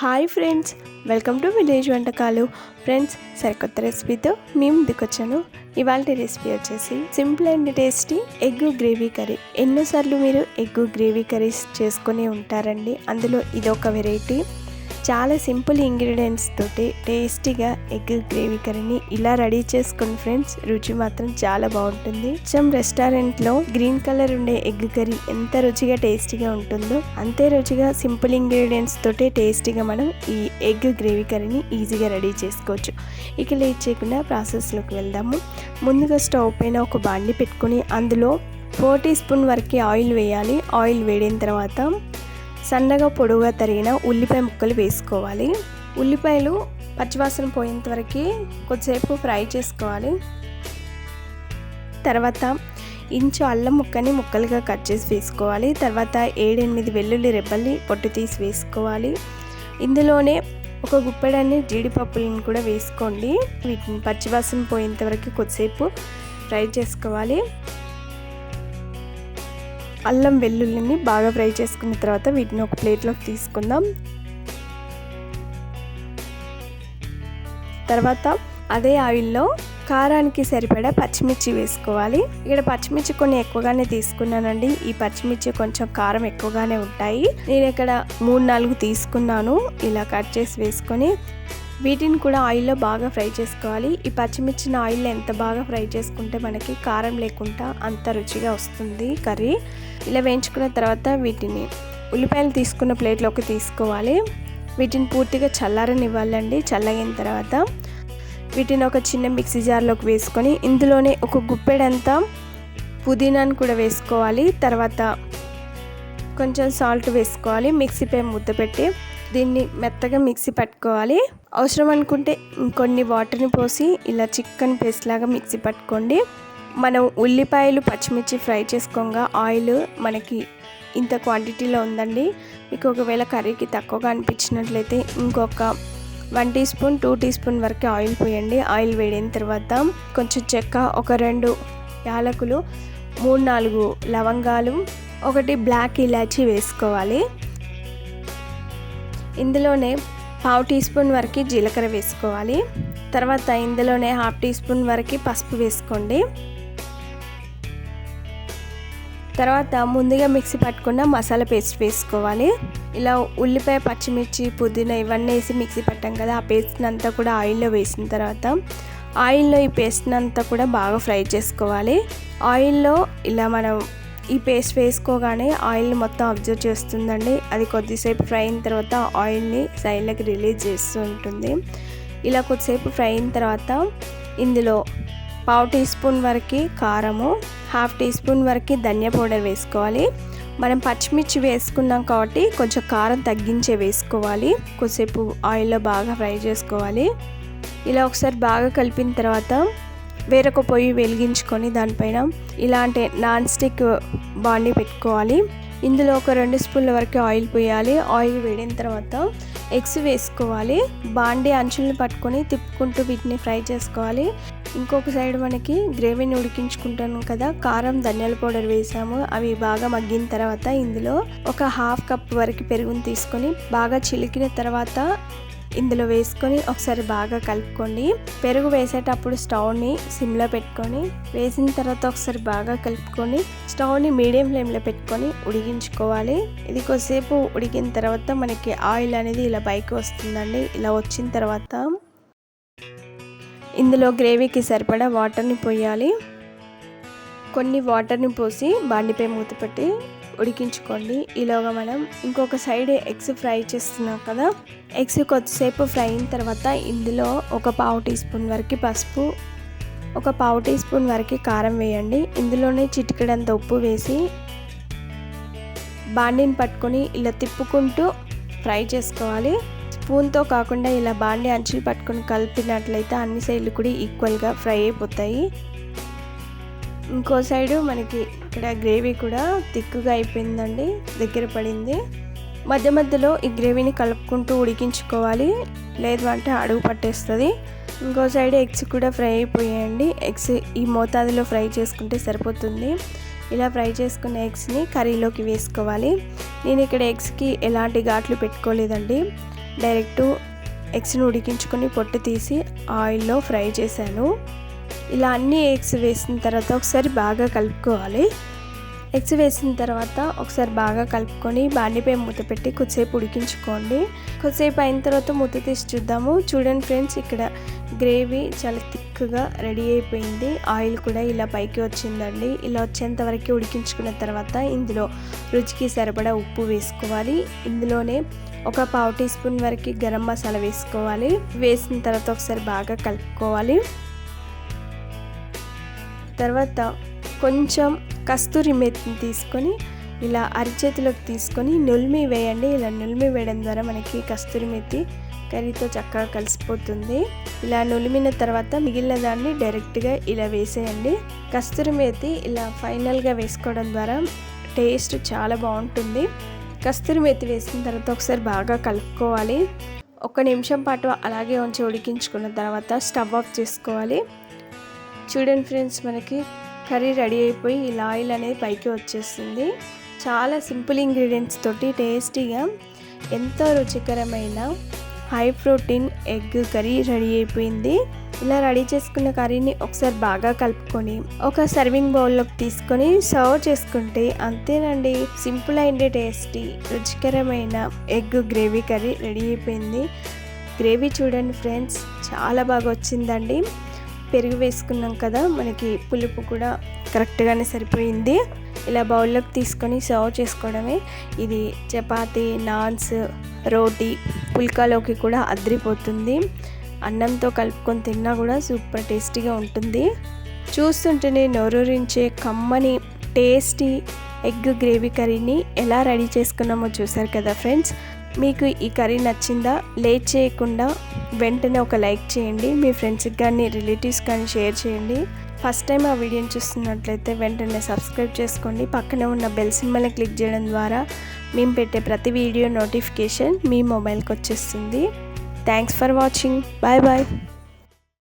Hi friends welcome to village వంటకాలు. Friends సరికొత్త రెసిపీతో మేము ముందుకొచ్చాను. ఇవాళ రెసిపీ వచ్చేసి simple and tasty egg gravy curry. ఎన్నోసార్లు మీరు ఎగ్ గ్రేవీ కర్రీస్ చేసుకుని ఉంటారండి. అందులో ఇదొక వెరైటీ. చాలా సింపుల్ ఇంగ్రీడియంట్స్ తోటి టేస్టీగా ఎగ్ గ్రేవీ కర్రీని ఇలా రెడీ చేసుకోండి ఫ్రెండ్స్ రుచి మాత్రం చాలా బాగుంటుంది. చం రెస్టారెంట్లో గ్రీన్ కలర్ ఉండే ఎగ్ కర్రీ ఎంత రుచిగా టేస్టీగా ఉంటుందో అంతే రుచిగా సింపుల్ ఇంగ్రీడియంట్స్ తోటి టేస్టీగా మనం ఈ ఎగ్ గ్రేవీ కర్రీని ఈజీగా రెడీ చేసుకోవచ్చు. ఇక లేట్ చేయకుండా ప్రాసెస్లోకి వెళ్దాము. ముందుగా స్టవ్ పైన ఒక బాండి పెట్టుకుని అందులో ఫోర్ టీ స్పూన్ వరకు ఆయిల్ వేయాలి. ఆయిల్ వేడిన తర్వాత సన్నగా పొడవుగా తరిగిన ఉల్లిపాయ ముక్కలు వేసుకోవాలి. ఉల్లిపాయలు పచ్చివాసన పోయేంత వరకు కొద్దిసేపు ఫ్రై చేసుకోవాలి. తర్వాత ఇంచు అల్లం ముక్కని ముక్కలుగా కట్ చేసి వేసుకోవాలి. తర్వాత ఏడెనిమిది వెల్లుల్లి రెబ్బల్ని పొట్టు తీసి వేసుకోవాలి. ఇందులోనే ఒక గుప్పెడన్ని జీడిపప్పులను కూడా వేసుకోండి. వీటిని పచ్చివాసన పోయేంత వరకు కొద్దిసేపు ఫ్రై చేసుకోవాలి. అల్లం వెల్లుల్లిని బాగా ఫ్రై చేసుకున్న తర్వాత వీటిని ఒక ప్లేట్లోకి తీసుకుందాం. తర్వాత అదే ఆయిల్లో కారానికి సరిపడా పచ్చిమిర్చి వేసుకోవాలి. ఇక్కడ పచ్చిమిర్చి కొన్ని ఎక్కువగానే తీసుకున్నానండి. ఈ పచ్చిమిర్చి కొంచెం కారం ఎక్కువగానే ఉంటాయి. నేను ఇక్కడ మూడు నాలుగు తీసుకున్నాను. ఇలా కట్ చేసి వేసుకొని వీటిని కూడా ఆయిల్లో బాగా ఫ్రై చేసుకోవాలి. ఈ పచ్చిమిర్చిని ఆయిల్లో ఎంత బాగా ఫ్రై చేసుకుంటే మనకి కారం లేకుండా అంత రుచిగా వస్తుంది కర్రీ. ఇలా వేయించుకున్న తర్వాత వీటిని ఉల్లిపాయలు తీసుకున్న ప్లేట్లోకి తీసుకోవాలి. వీటిని పూర్తిగా చల్లారనివ్వాలండి. చల్లగిన తర్వాత వీటిని ఒక చిన్న మిక్సీ జార్లోకి వేసుకొని ఇందులోనే ఒక గుప్పెడంతా పుదీనాను కూడా వేసుకోవాలి. తర్వాత కొంచెం సాల్ట్ వేసుకోవాలి. మిక్సీపై ముద్ద పెట్టి దీన్ని మెత్తగా మిక్సీ పట్టుకోవాలి. అవసరం అనుకుంటే ఇంకొన్ని వాటర్ని పోసి ఇలా చికెన్ పేస్ట్ లాగా మిక్సీ పట్టుకోండి. మనం ఉల్లిపాయలు పచ్చిమిర్చి ఫ్రై చేసుకోగా ఆయిల్ మనకి ఇంత క్వాంటిటీలో ఉందండి. మీకు ఒకవేళ కర్రీకి తక్కువగా అనిపించినట్లయితే ఇంకొక one teaspoon two teaspoon వరకు ఆయిల్ పోయండి. ఆయిల్ వేడిన తర్వాత కొంచెం చెక్క ఒక రెండు యాలకులు మూడు నాలుగు లవంగాలు ఒకటి బ్లాక్ ఇలాచీ వేసుకోవాలి. ఇందులోనే పావు టీ స్పూన్ వరకు జీలకర్ర వేసుకోవాలి. తర్వాత ఇందులోనే హాఫ్ టీ స్పూన్ వరకు పసుపు వేసుకోండి. తర్వాత ముందుగా మిక్సీ పట్టుకున్న మసాలా పేస్ట్ వేసుకోవాలి. ఇలా ఉల్లిపాయ పచ్చిమిర్చి పుదీనా ఇవన్నీ వేసి మిక్సీ పట్టాం కదా ఆ పేస్ట్ని అంతా కూడా ఆయిల్లో వేసిన తర్వాత ఆయిల్లో ఈ పేస్ట్ని అంతా కూడా బాగా ఫ్రై చేసుకోవాలి. ఆయిల్లో ఇలా మనం ఈ పేస్ట్ వేసుకోగానే ఆయిల్ మొత్తం అబ్జర్వ్ చేస్తుందండి. అది కొద్దిసేపు ఫ్రై అయిన తర్వాత ఆయిల్ని సైడ్లోకి రిలీజ్ చేస్తూ ఉంటుంది. ఇలా కొద్దిసేపు ఫ్రై అయిన తర్వాత ఇందులో పావు టీ స్పూన్ వరకు కారము హాఫ్ టీ స్పూన్ వరకు ధనియా పౌడర్ వేసుకోవాలి. మనం పచ్చిమిర్చి వేసుకున్నాం కాబట్టి కొంచెం కారం తగ్గించే వేసుకోవాలి. కొద్దిసేపు ఆయిల్లో బాగా ఫ్రై చేసుకోవాలి. ఇలా ఒకసారి బాగా కలిపిన తర్వాత వేరొక పొయ్యి వెలిగించుకొని దానిపైన ఇలాంటి నాన్ స్టిక్ బాండీ పెట్టుకోవాలి. ఇందులో ఒక రెండు స్పూన్ల వరకు ఆయిల్ పోయాలి. ఆయిల్ వేడిన తర్వాత ఎగ్స్ వేసుకోవాలి. బాండీ అంచులను పట్టుకొని తిప్పుకుంటూ వీటిని ఫ్రై చేసుకోవాలి. ఇంకొక సైడ్ మనకి గ్రేవీని ఉడికించుకుంటాను కదా కారం ధనియాల పౌడర్ వేసాము. అవి బాగా మగ్గిన తర్వాత ఇందులో ఒక హాఫ్ కప్ వరకు పెరుగుని తీసుకొని బాగా చిలికిన తర్వాత ఇందులో వేసుకొని ఒకసారి బాగా కలుపుకోండి పెరుగు వేసేటప్పుడు స్టవ్ని సిమ్లో పెట్టుకొని వేసిన తర్వాత ఒకసారి బాగా కలుపుకొని స్టవ్ని మీడియం ఫ్లేమ్లో పెట్టుకొని ఉడికించుకోవాలి. ఇది కొద్దిసేపు ఉడికిన తర్వాత మనకి ఆయిల్ అనేది ఇలా పైకి వస్తుందండి. ఇలా వచ్చిన తర్వాత ఇందులో గ్రేవీకి సరిపడా వాటర్ని పోయాలి. కొన్ని వాటర్ని పోసి బాండిపై మూత పెట్టి ఉడికించుకోండి. ఈలోగా మనం ఇంకొక సైడ్ ఎగ్స్ ఫ్రై చేస్తున్నాం కదా. ఎగ్స్ కొద్దిసేపు ఫ్రై అయిన తర్వాత ఇందులో ఒక పావు టీ స్పూన్ వరకు పసుపు ఒక పావు టీ స్పూన్ వరకు కారం వేయండి. ఇందులోనే చిటికడంత ఉప్పు వేసి బాండిని పట్టుకొని ఇలా తిప్పుకుంటూ ఫ్రై చేసుకోవాలి. స్పూన్తో కాకుండా ఇలా బాండి అంచులు పట్టుకొని కలిపినట్లయితే అన్ని సైడ్లు కూడా ఈక్వల్గా ఫ్రై అయిపోతాయి. ఇంకో సైడు మనకి ఇక్కడ గ్రేవీ కూడా తిక్కుగా అయిపోయిందండి దగ్గర పడింది. మధ్య మధ్యలో ఈ గ్రేవీని కలుపుకుంటూ ఉడికించుకోవాలి. లేదు అంటే అడుగు పట్టేస్తుంది. ఇంకో సైడ్ ఎగ్స్ కూడా ఫ్రై అయిపోయాయండి. ఎగ్స్ ఈ మోతాదులో ఫ్రై చేసుకుంటే సరిపోతుంది. ఇలా ఫ్రై చేసుకున్న ఎగ్స్ని కర్రీలోకి వేసుకోవాలి. నేను ఇక్కడ ఎగ్స్కి ఎలాంటి ఘాట్లు పెట్టుకోలేదండి. డైరెక్ట్ ఎగ్స్ని ఉడికించుకొని పొట్టు తీసి ఆయిల్లో ఫ్రై చేశాను. ఇలా అన్ని ఎగ్స్ వేసిన తర్వాత ఒకసారి బాగా కలుపుకోవాలి. ఎగ్స్ వేసిన తర్వాత ఒకసారి బాగా కలుపుకొని బాండిపై మూత పెట్టి కొద్దిసేపు ఉడికించుకోండి. కొద్దిసేపు అయిన తర్వాత మూత తీసి చూద్దాము. చూడండి ఫ్రెండ్స్ ఇక్కడ గ్రేవీ చాలా థిక్గా రెడీ అయిపోయింది. ఆయిల్ కూడా ఇలా పైకి వచ్చిందండి. ఇలా వచ్చేంత వరకు ఉడికించుకున్న తర్వాత ఇందులో రుచికి సరిపడా ఉప్పు వేసుకోవాలి. ఇందులోనే ఒక పావు టీ స్పూన్ వరకు గరం మసాలా వేసుకోవాలి. వేసిన తర్వాత ఒకసారి బాగా కలుపుకోవాలి. తర్వాత కొంచెం కస్తూరి మెత్తిని తీసుకొని ఇలా అరిచేతిలోకి తీసుకొని నులిమి వేయండి. ఇలా నులిమి వేయడం ద్వారా మనకి కస్తూరి మెత్తి కర్రీతో చక్కగా కలిసిపోతుంది. ఇలా నులిమిన తర్వాత మిగిలిన దాన్ని డైరెక్ట్గా ఇలా వేసేయండి. కస్తూరి మెత్తి ఇలా ఫైనల్గా వేసుకోవడం ద్వారా టేస్ట్ చాలా బాగుంటుంది. కస్తూరి మెత్తి వేసిన తర్వాత ఒకసారి బాగా కలుపుకోవాలి. ఒక నిమిషం పాటు అలాగే ఉంచి ఉడికించుకున్న తర్వాత స్టవ్ ఆఫ్ చేసుకోవాలి. చూడండి ఫ్రెండ్స్ మనకి కర్రీ రెడీ అయిపోయి ఇలా ఆయిల్ అనేది పైకి వచ్చేస్తుంది. చాలా సింపుల్ ఇంగ్రీడియంట్స్ తోటి టేస్టీగా ఎంతో రుచికరమైన high protein egg curry ready అయిపోయింది. ఇలా రెడీ చేసుకున్న కర్రీని ఒకసారి బాగా కలుపుకొని ఒక సర్వింగ్ బౌల్లోకి తీసుకొని సర్వ్ చేసుకుంటే అంతేనండి. సింపుల్ అండ్ టేస్టీ రుచికరమైన ఎగ్ గ్రేవీ కర్రీ రెడీ అయిపోయింది. గ్రేవీ చూడండి ఫ్రెండ్స్ చాలా బాగా వచ్చిందండి. పెరుగు వేసుకున్నాం కదా మనకి పులుపు కూడా కరెక్ట్గానే సరిపోయింది. ఇలా బౌల్లోకి తీసుకొని సర్వ్ చేసుకోవడమే. ఇది చపాతి నాన్స్ రోటీ పుల్కాలోకి కూడా అద్రిపోతుంది. అన్నంతో కలుపుకొని తిన్నా కూడా సూపర్ టేస్టీగా ఉంటుంది. చూస్తుంటేనే నోరూరించే కమ్మని టేస్టీ ఎగ్ గ్రేవీ కర్రీని ఎలా రెడీ చేసుకున్నామో చూసారు కదా ఫ్రెండ్స్. మీకు ఈ కర్రీ నచ్చిందా? లేట్ చేయకుండా వెంటనే ఒక లైక్ చేయండి మీ ఫ్రెండ్స్కి కానీ రిలేటివ్స్ కానీ షేర్ చేయండి. ఫస్ట్ టైం ఆ వీడియోని చూస్తున్నట్లయితే వెంటనే సబ్స్క్రైబ్ చేసుకోండి. పక్కనే ఉన్న బెల్ సింబల్ని క్లిక్ చేయడం ద్వారా మేము పెట్టే ప్రతి వీడియో నోటిఫికేషన్ మీ మొబైల్కి వచ్చేస్తుంది. Thanks for watching. Bye bye.